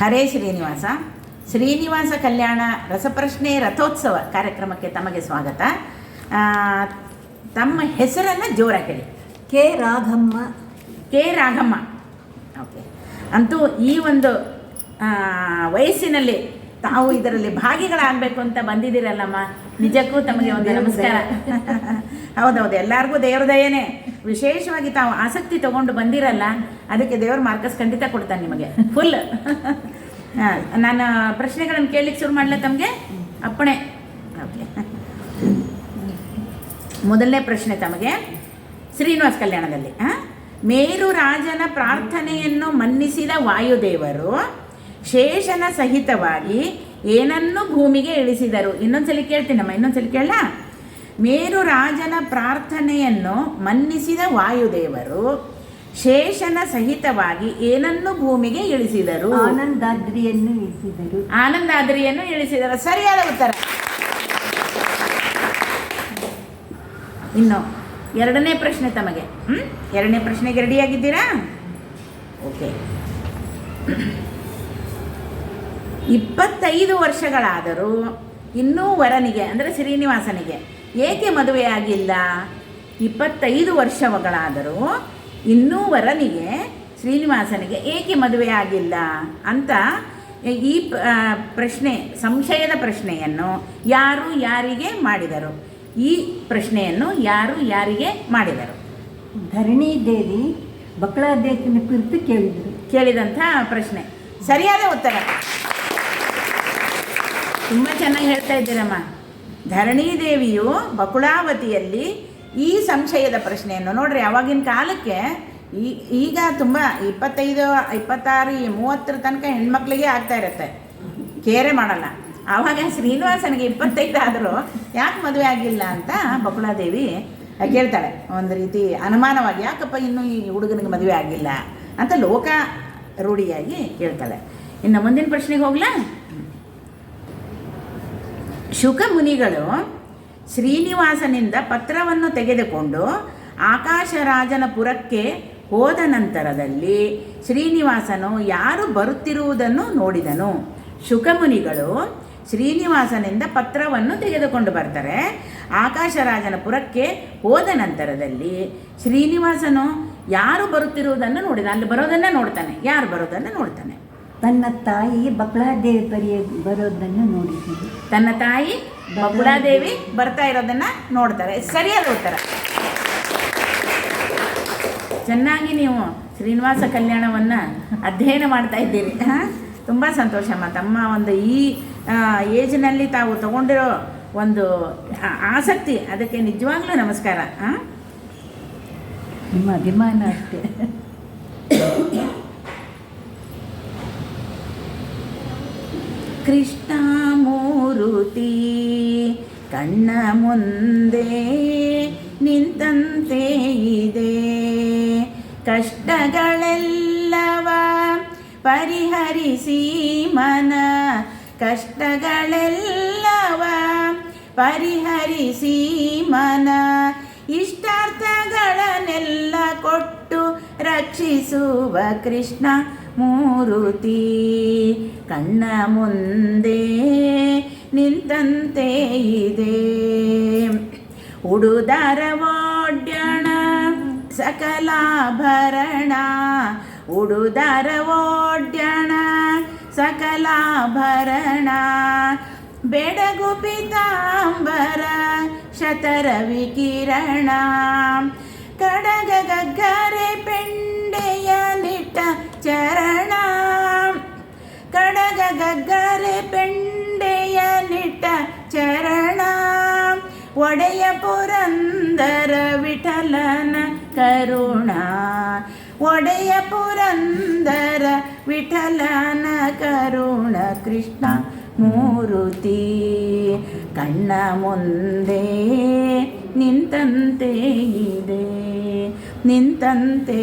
ಹರೇ ಶ್ರೀನಿವಾಸ. ಶ್ರೀನಿವಾಸ ಕಲ್ಯಾಣ ರಸಪ್ರಶ್ನೆ ರಥೋತ್ಸವ ಕಾರ್ಯಕ್ರಮಕ್ಕೆ ತಮಗೆ ಸ್ವಾಗತ. ತಮ್ಮ ಹೆಸರನ್ನು ಜೋರಾಗಿ ಹೇಳಿ. K Raghamma. K Raghamma. Okay. ಅಂತೂ ಈ ಒಂದು ವಯಸ್ಸಿನಲ್ಲಿ ತಾವು ಇದರಲ್ಲಿ ಭಾಗಿಗಳಾಗಬೇಕು ಅಂತ ಬಂದಿದ್ದೀರಲ್ಲಮ್ಮ? ನಿಜಕ್ಕೂ ತಮಗೆ ಒಂದು ನಮಸ್ಕಾರ. ಹೌದೌದು ಎಲ್ಲರಿಗೂ ದೇವ್ರ ದಯೇನೆ. ವಿಶೇಷವಾಗಿ ತಾವು ಆಸಕ್ತಿ ತಗೊಂಡು ಬಂದಿರಲ್ಲ ಅದಕ್ಕೆ ದೇವ್ರ ಮಾರ್ಕಸ್ ಖಂಡಿತ ಕೊಡ್ತಾನೆ ನಿಮಗೆ. ಫುಲ್ ನಾನು ಪ್ರಶ್ನೆಗಳನ್ನು ಕೇಳಲಿಕ್ಕೆ ಶುರು ಮಾಡಲ ತಮಗೆ? ಅಪ್ಪಣೆ. ಓಕೆ ಮೊದಲನೇ ಪ್ರಶ್ನೆ ತಮಗೆ. ಶ್ರೀನಿವಾಸ ಕಲ್ಯಾಣದಲ್ಲಿ? ಮೇರು ರಾಜನ ಪ್ರಾರ್ಥನೆಯನ್ನು ಮನ್ನಿಸಿದ ವಾಯುದೇವರು ಶೇಷನ ಸಹಿತವಾಗಿ ಏನನ್ನು ಭೂಮಿಗೆ ಇಳಿಸಿದರು. ಇನ್ನೊಂದ್ಸಲಿ ಕೇಳ್ತೀನಮ್ಮ ಇನ್ನೊಂದ್ಸಲಿ ಕೇಳ ಮೇರು ರಾಜನ ಪ್ರಾರ್ಥನೆಯನ್ನು ಮನ್ನಿಸಿದ ವಾಯುದೇವರು ಶೇಷನ ಸಹಿತವಾಗಿ ಏನನ್ನು ಭೂಮಿಗೆ ಇಳಿಸಿದರು? ಆನಂದಾದ್ರಿಯನ್ನು ಇಳಿಸಿದರು. ಆನಂದಾದ್ರಿಯನ್ನು ಇಳಿಸಿದರು. ಸರಿಯಾದ ಉತ್ತರ. ಇನ್ನು ಎರಡನೇ ಪ್ರಶ್ನೆ ತಮಗೆ. ಹ್ಮ್? ಎರಡನೇ ಪ್ರಶ್ನೆಗೆ ರೆಡಿಯಾಗಿದ್ದೀರಾ ಓಕೆ ಇಪ್ಪತ್ತೈದು ವರ್ಷಗಳಾದರೂ ಇನ್ನೂ ವರನಿಗೆ ಅಂದರೆ ಶ್ರೀನಿವಾಸನಿಗೆ ಏಕೆ ಮದುವೆಯಾಗಿಲ್ಲ ಇಪ್ಪತ್ತೈದು ವರ್ಷಗಳಾದರೂ ಇನ್ನೂ ವರನಿಗೆ ಶ್ರೀನಿವಾಸನಿಗೆ ಏಕೆ ಮದುವೆಯಾಗಿಲ್ಲ ಅಂತ ಈ ಪ್ರಶ್ನೆ ಸಂಶಯದ ಪ್ರಶ್ನೆಯನ್ನು ಯಾರು ಯಾರಿಗೆ ಮಾಡಿದರು? ಈ ಪ್ರಶ್ನೆಯನ್ನು ಯಾರು ಯಾರಿಗೆ ಮಾಡಿದರು? ಧರಣಿ ದೇವಿ ಬಕಳಾದೇಶನ ಕುರಿತು ಕೇಳಿದರು. ಕೇಳಿದಂಥ ಪ್ರಶ್ನೆ. ಸರಿಯಾದ ಉತ್ತರ. ತುಂಬ ಚೆನ್ನಾಗಿ ಹೇಳ್ತಾ ಇದ್ದೀರಮ್ಮ. ಧರಣಿ ದೇವಿಯು ಬಕುಳಾವತಿಯಲ್ಲಿ ಈ ಸಂಶಯದ ಪ್ರಶ್ನೆಯನ್ನು ನೋಡ್ರಿ, ಅವಾಗಿನ ಕಾಲಕ್ಕೆ ಈಗ ತುಂಬ ಇಪ್ಪತ್ತೈದು, ಇಪ್ಪತ್ತಾರು, ಈ ಮೂವತ್ತರ ತನಕ ಹೆಣ್ಮಕ್ಳಿಗೆ ಆಗ್ತಾ ಇರುತ್ತೆ. ಕೇರೆ ಮಾಡಲ್ಲ. ಆವಾಗ ಶ್ರೀನಿವಾಸನಿಗೆ ಇಪ್ಪತ್ತೈದು ಆದರೂ ಯಾಕೆ ಮದುವೆ ಆಗಿಲ್ಲ ಅಂತ ಬಕುಳಾದೇವಿ ಕೇಳ್ತಾಳೆ. ಒಂದು ರೀತಿ ಅನುಮಾನವಾಗಿ, ಯಾಕಪ್ಪ ಇನ್ನೂ ಈ ಹುಡುಗನಿಗೆ ಮದುವೆ ಆಗಿಲ್ಲ ಅಂತ ಲೋಕ ರೂಢಿಯಾಗಿ ಕೇಳ್ತಾಳೆ. ಇನ್ನು ಮುಂದಿನ ಪ್ರಶ್ನೆಗೆ ಹೋಗ್ಲಾ? ಶುಕ ಮುನಿಗಳು ಶ್ರೀನಿವಾಸನಿಂದ ಪತ್ರವನ್ನು ತೆಗೆದುಕೊಂಡು ಆಕಾಶರಾಜನ ಪುರಕ್ಕೆ ಹೋದ ನಂತರದಲ್ಲಿ ಶ್ರೀನಿವಾಸನು ಯಾರು ಬರುತ್ತಿರುವುದನ್ನು ನೋಡಿದನು. ಶುಕಮುನಿಗಳು ಶ್ರೀನಿವಾಸನಿಂದ ಪತ್ರವನ್ನು ತೆಗೆದುಕೊಂಡು ಬರ್ತಾರೆ. ಆಕಾಶರಾಜನ ಪುರಕ್ಕೆ ಹೋದ ನಂತರದಲ್ಲಿ ಶ್ರೀನಿವಾಸನು ಯಾರು ಬರುತ್ತಿರುವುದನ್ನು ನೋಡಿದ, ಅಲ್ಲಿ ಬರೋದನ್ನು ನೋಡ್ತಾನೆ, ಯಾರು ಬರೋದನ್ನು ನೋಡ್ತಾನೆ. ತನ್ನ ತಾಯಿ ಬಕ್ಳಾದೇವಿ ಪರಿಯ ಬರೋದನ್ನು ನೋಡಿದ್ದೀವಿ. ತನ್ನ ತಾಯಿ ಬಕುಳಾದೇವಿ ಬರ್ತಾ ಇರೋದನ್ನ ನೋಡ್ತಾರೆ. ಸರಿಯಾದ ಉತ್ತರ. ಚೆನ್ನಾಗಿ ನೀವು ಶ್ರೀನಿವಾಸ ಕಲ್ಯಾಣವನ್ನ ಅಧ್ಯಯನ ಮಾಡ್ತಾ ಇದ್ದೀರಿ. ಹಾ? ತುಂಬ ಸಂತೋಷಮ್ಮ ತಮ್ಮ ಒಂದು ಈ ಏಜ್ನಲ್ಲಿ ತಾವು ತಗೊಂಡಿರೋ ಒಂದು ಆಸಕ್ತಿ. ಅದಕ್ಕೆ ನಿಜವಾಗ್ಲೂ ನಮಸ್ಕಾರ. ಹಾಂ? ನಿಮ್ಮ ಅಭಿಮಾನ ಅಷ್ಟೇ. ಕೃಷ್ಣ ಮೂರುತಿ, ಕಣ್ಣ ಮುಂದೆ ನಿಂತಂತೆ ಇದೆ. ಕಷ್ಟಗಳೆಲ್ಲವ ಪರಿಹರಿಸಿ ಮನ, ಕಷ್ಟಗಳೆಲ್ಲವ ಪರಿಹರಿಸಿ ಮನ, ಇಷ್ಟಾರ್ಥಗಳನ್ನೆಲ್ಲ ಕೊಟ್ಟು ರಕ್ಷಿಸುವ ಕೃಷ್ಣ ಮೂರುತಿ. ಕಣ್ಣ ಮುಂದೆ ನಿಂತಂತೆ ಇದೆ. ಉಡುದಾರ ವಾಡ್ಯಣ ಸಕಲಾಭರಣ. ಉಡುದಾರ ವಾಡ್ಯಣ ಸಕಲಾಭರಣ. ಬೆಡಗು ಪಿತಾಂಬರ ಶತರ ವಿಕಿರಣ ಕಡಗ ಗಗ್ಗರೆ ಪೆಂಡೆಯ ನಿಟ್ಟ ಚರಣ ಕಡಗ ಗಗ್ಗರೆ ಪೆಂಡೆಯ ನಿಟ್ಟ ಚರಣ ಒಡೆಯ ಪುರಂದರ ವಿಠಲನ ಕರುಣ ಒಡೆಯ ಪುರಂದರ ವಿಠಲನ ಕರುಣ ಕೃಷ್ಣ ಮೂರುತಿ ಕಣ್ಣ ಮುಂದೆ ನಿಂತಂತೆ ಇದೆ ನಿಂತಂತೆ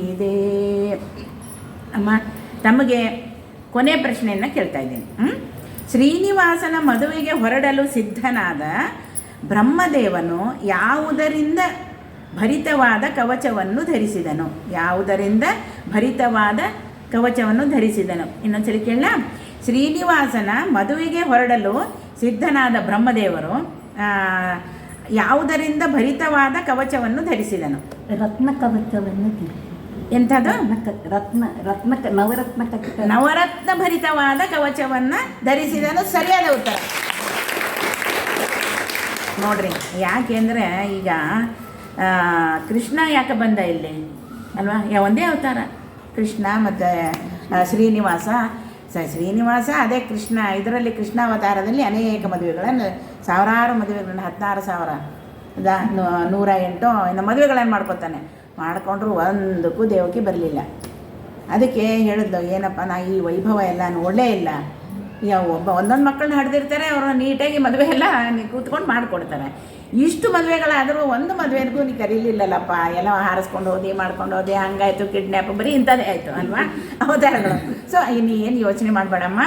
ಇದೆ ಅಮ್ಮ, ತಮಗೆ ಕೊನೆ ಪ್ರಶ್ನೆಯನ್ನು ಕೇಳ್ತಾ ಇದ್ದೀನಿ. ಶ್ರೀನಿವಾಸನ ಮದುವೆಗೆ ಹೊರಡಲು ಸಿದ್ಧನಾದ ಬ್ರಹ್ಮದೇವನು ಯಾವುದರಿಂದ ಭರಿತವಾದ ಕವಚವನ್ನು ಧರಿಸಿದನು? ಯಾವುದರಿಂದ ಭರಿತವಾದ ಕವಚವನ್ನು ಧರಿಸಿದನು? ಇನ್ನೊಂದ್ಸಲಿ ಕೇಳ ಶ್ರೀನಿವಾಸನ ಮದುವೆಗೆ ಹೊರಡಲು ಸಿದ್ಧನಾದ ಬ್ರಹ್ಮದೇವರು ಯಾವುದರಿಂದ ಭರಿತವಾದ ಕವಚವನ್ನು ಧರಿಸಿದನು? ರತ್ನ ಕವಚವನ್ನು. ಎಂಥದ್ದು ರತ್ನ ರತ್ನ ನವರತ್ನ ನವರತ್ನ ಭರಿತವಾದ ಕವಚವನ್ನು ಧರಿಸಿದನು ಸರಿಯಾದ ಉತ್ತರ. ನೋಡ್ರಿ ಯಾಕೆಂದರೆ ಈಗ ಕೃಷ್ಣ ಯಾಕೆ ಬಂದ ಇಲ್ಲಿ? ಅಲ್ವಾ? ಯಾವ ಒಂದೇ ಅವತಾರ. ಕೃಷ್ಣ ಮತ್ತು ಶ್ರೀನಿವಾಸ. ಸ ಶ್ರೀನಿವಾಸ ಅದೇ ಕೃಷ್ಣ. ಇದರಲ್ಲಿ ಕೃಷ್ಣ ಅವತಾರದಲ್ಲಿ ಅನೇಕ ಮದುವೆಗಳನ್ನು ಸಾವಿರಾರು ಮದುವೆಗಳನ್ನು ಹದಿನಾರು ಸಾವಿರ ಅದ ನೂರ ಎಂಟು ಇನ್ನು ಮದುವೆಗಳನ್ನು ಮಾಡ್ಕೊತಾನೆ. ಮಾಡಿಕೊಂಡ್ರು ಒಂದಕ್ಕೂ ದೇವಕಿ ಬರಲಿಲ್ಲ. ಅದಕ್ಕೆ ಹೇಳಿದ್ಲು, ಏನಪ್ಪ, ನಾ ಈ ವೈಭವ ಎಲ್ಲ ನೋಡಲೇ ಇಲ್ಲ. ಯಾವ ಒಬ್ಬ, ಒಂದೊಂದು ಮಕ್ಕಳನ್ನ ಹಡ್ದಿರ್ತಾರೆ, ಅವ್ರನ್ನ ನೀಟಾಗಿ ಮದುವೆ ಎಲ್ಲ ಕೂತ್ಕೊಂಡು ಮಾಡಿಕೊಡ್ತಾರೆ. ಇಷ್ಟು ಮದುವೆಗಳಾದರೂ ಒಂದು ಮದುವೆಗೂ ನೀ ಕರೀಲಿಲ್ಲಲ್ಲಪ್ಪ, ಎಲ್ಲ ಹಾರಿಸ್ಕೊಂಡು ಹೋದೆ, ಮಾಡ್ಕೊಂಡು ಹೋದೆ, ಹಂಗಾಯಿತು ಕಿಡ್ನ್ಯಾಪ್ ಬರೀ ಇಂಥದ್ದೇ ಆಯಿತು, ಅಲ್ವಾ? ಅವತಾರಗಳು ಸೊ ನೀ ಏನು ಯೋಚನೆ ಮಾಡಬೇಡಮ್ಮ?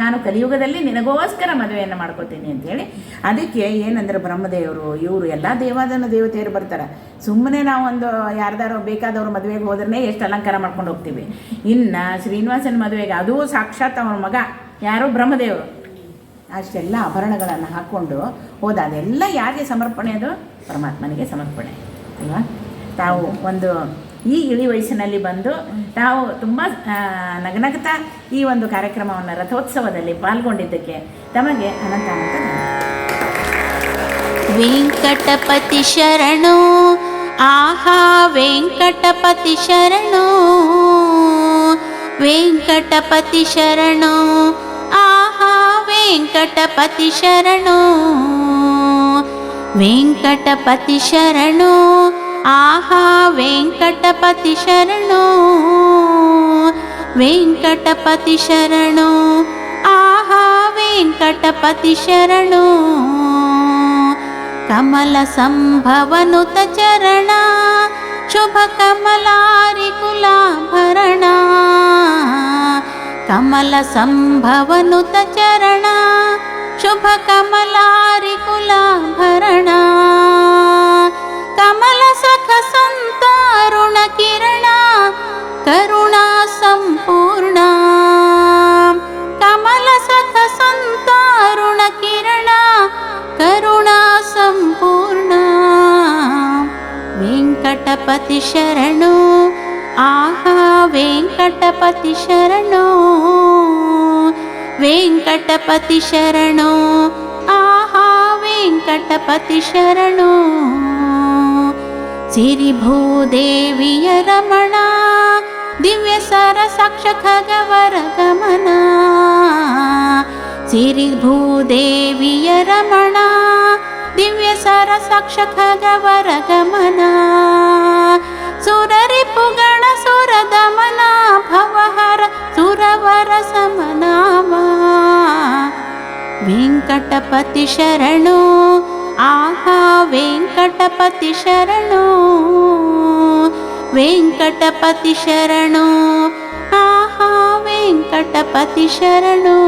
ನಾನು ಕಲಿಯುಗದಲ್ಲಿ ನಿನಗೋಸ್ಕರ ಮದುವೆಯನ್ನು ಮಾಡ್ಕೋತೀನಿ ಅಂತೇಳಿ. ಅದಕ್ಕೆ ಏನಂದ್ರೆ ಬ್ರಹ್ಮದೇವರು, ಇವರು ಎಲ್ಲ ದೇವಾದನ ದೇವತೆಯರು ಬರ್ತಾರೆ. ಸುಮ್ಮನೆ ನಾವು ಒಂದು ಯಾರ್ದಾರೋ ಬೇಕಾದವ್ರ ಮದುವೆಗೆ ಹೋದ್ರೆ ಎಷ್ಟು ಅಲಂಕಾರ ಮಾಡ್ಕೊಂಡು ಹೋಗ್ತೀವಿ. ಇನ್ನು ಶ್ರೀನಿವಾಸನ ಮದುವೆಗೆ ಅದೂ ಸಾಕ್ಷಾತ್ ಅವನ ಮಗ, ಯಾರು ಬ್ರಹ್ಮದೇವರು. ಅಷ್ಟೆಲ್ಲ ಆಭರಣಗಳನ್ನು ಹಾಕ್ಕೊಂಡು ಹೋದ, ಅದೆಲ್ಲ ಯಾರಿಗೆ ಸಮರ್ಪಣೆ ಅದು? ಪರಮಾತ್ಮನಿಗೆ ಸಮರ್ಪಣೆ, ಅಲ್ವಾ? ತಾವು ಒಂದು ಈ ಇಳಿ ವಯಸ್ಸಿನಲ್ಲಿ ಬಂದು ತಾವು ತುಂಬ ನಗನಗ್ತಾ ಈ ಒಂದು ಕಾರ್ಯಕ್ರಮವನ್ನು ರಥೋತ್ಸವದಲ್ಲಿ ಪಾಲ್ಗೊಂಡಿದ್ದಕ್ಕೆ ತಮಗೆ ಅನಂತ ಅನಂತ. ವೆಂಕಟಪತಿ ಶರಣು, ಆಹಾ, ವೆಂಕಟಪತಿ ಶರಣು ವೆಂಕಟಪತಿ ಶರಣು, ಆಹಾ, ವೆಂಕಟಪತಿ ಶರಣು ವೆಂಕಟಪತಿ ಶರಣು आहा वेङ्कटपतिशरणो वेङ्कटपतिशरणो आहा वेङ्कटपतिशरणो कमलसम्भवनुतचरणा शुभकमलारिकुलाभरणा कमलसम्भवनुतचरणा शुभकमलारिकुलाभरणा करुणकिरणा करुणा सम्पूर्णा कमलसखसन्तारुणकिरणा करुणा सम्पूर्णा वेङ्कटपतिशरणो आहा वेङ्कटपतिशरणो वेङ्कटपतिशरणो आहा वेङ्कटपतिशरणो भूदेवीय रमणा दिव्य सर रमणा दिव्य सुररिपुगणसुरदमना भवहर सुरवरसमनामा। वेङ्कटपतिशरणो ఆహా వెంకటపతి శరణు వెంకటపతి శరణు ఆహా వెంకటపతి శరణు.